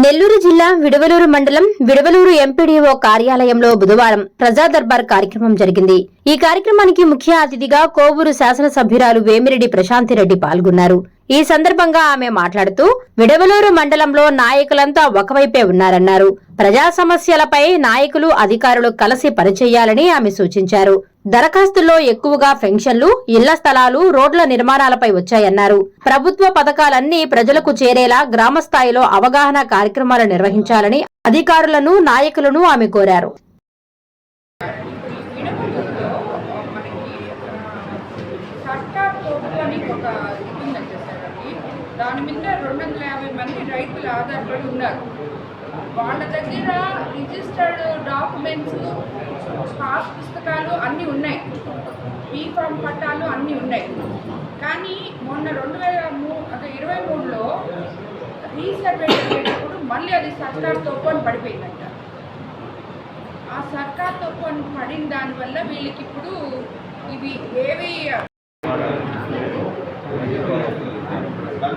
నెల్లూరు జిల్లా విడవలూరు మండలం విడవలూరు ఎంపీడీఓ కార్యాలయంలో బుధవారం ప్రజా దర్బార్ కార్యక్రమం జరిగింది. ఈ కార్యక్రమానికి ముఖ్య అతిథిగా కోవూరు శాసనసభ్యురాలు వేమిరెడ్డి ప్రశాంతిరెడ్డి పాల్గొన్నారు. ఈ సందర్భంగా ఆమె మాట్లాడుతూ విడవలూరు మండలంలో నాయకులంతా ఒకవైపే ఉన్నారన్నారు. ప్రజా సమస్యలపై నాయకులు అధికారులు కలిసి పనిచేయాలని ఆమె సూచించారు. దరఖాస్తుల్లో ఎక్కువగా పెన్షన్లు ఇళ్ళ స్థలాలు రోడ్ల నిర్మాణాలపై వచ్చాయన్నారు. ప్రభుత్వ పథకాలన్నీ ప్రజలకు చేరేలా గ్రామ స్థాయిలో అవగాహన కార్యక్రమాలు నిర్వహించాలని అధికారులను నాయకులను ఆమె కోరారు. దాని మీద రెండు వందల యాభై మంది రైతులు ఆధారపడి ఉన్నారు. వాళ్ళ దగ్గర రిజిస్టర్డ్ డాక్యుమెంట్స్ పాస్ పుస్తకాలు అన్నీ ఉన్నాయి. బీఫామ్ పట్టాలు అన్నీ ఉన్నాయి. కానీ మొన్న రెండు వేల మూ అదే ఇరవై మూడులో రీసర్వే చేసేటప్పుడు మళ్ళీ అది సర్కార్ తోపు అని పడిపోయిందంట. ఆ సర్కార్ తప్పు అని పడిన దానివల్ల వీళ్ళకి ఇప్పుడు ఇవి ఏవి ఎంతమంది రైతులు ఉన్నారు? ఉన్నంత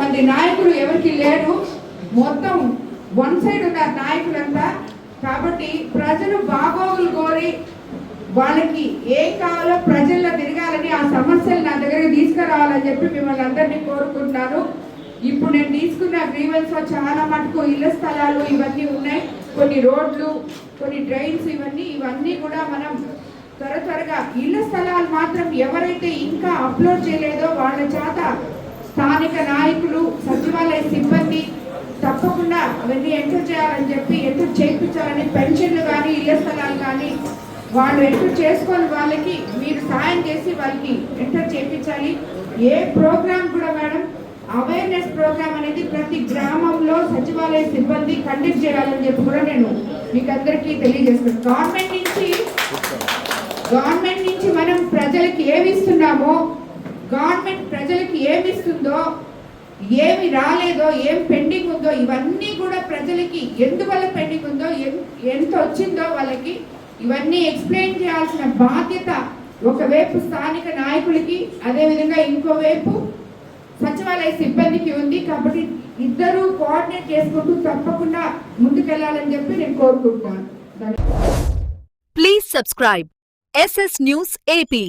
మంది నాయకులు ఎవరికి లేరు. మొత్తం వన్ సైడ్ ఉన్నారు నాయకులంతా. కాబట్టి ప్రజలు బాగోగులు కోరి వాళ్ళకి ఏం కావాలో ప్రజల్లో తిరగాలని ఆ సమస్యలు నా దగ్గరికి తీసుకురావాలని చెప్పి మిమ్మల్ని అందరినీ కోరుకుంటున్నాను. ఇప్పుడు నేను తీసుకున్న గ్రీవెన్స్లో చాలా మటుకు ఇళ్ళ స్థలాలు ఇవన్నీ ఉన్నాయి. కొన్ని రోడ్లు కొన్ని డ్రైన్స్ ఇవన్నీ ఇవన్నీ కూడా మనం త్వర త్వరగా ఇళ్ళ స్థలాలు మాత్రం ఎవరైతే ఇంకా అప్లోడ్ చేయలేదో వాళ్ళ చేత స్థానిక నాయకులు సచివాలయ సిబ్బంది తప్పకుండా అవన్నీ ఎంటర్ చేయాలని చెప్పి ఎంటర్ చేయించాలని పెన్షన్లు కానీ ఇళ్ళ స్థలాలు కానీ వాళ్ళు ఎంటర్ చేసుకొని వాళ్ళకి మీరు సాయం చేసి వాళ్ళకి ఎంటర్ చేయించాలి. ఏ ప్రోగ్రామ్ కూడా మేడం అవేర్నెస్ ప్రోగ్రామ్ అనేది ప్రతి గ్రామంలో సచివాలయ సిబ్బంది కండక్ట్ చేయాలని చెప్పి కూడా నేను మీకు అందరికీ తెలియజేస్తున్నాను. గవర్నమెంట్ నుంచి గవర్నమెంట్ నుంచి మనం ప్రజలకి ఏమి ఇస్తున్నామో గవర్నమెంట్ ప్రజలకి ఏమి ఇస్తుందో ఏమి రాలేదో ఏం పెండింగ్ ఉందో ఇవన్నీ కూడా ప్రజలకి ఎందువల్ల పెండింగ్ ఉందో ఎంత వచ్చిందో వాళ్ళకి ఇవన్నీ ఎక్స్ప్లెయిన్ చేయాల్సిన బాధ్యత ఒకవైపు స్థానిక నాయకులకి అదేవిధంగా ఇంకోవైపు సచివాలయ సిబ్బందికి ఉంది కాబట్టి ఇద్దరు కోఆర్డినేట్ చేసుకుంటూ తప్పకుండా ముందుకెళ్ళాలని చెప్పి నేను కోరుకుంటున్నాను. Please subscribe SS news AP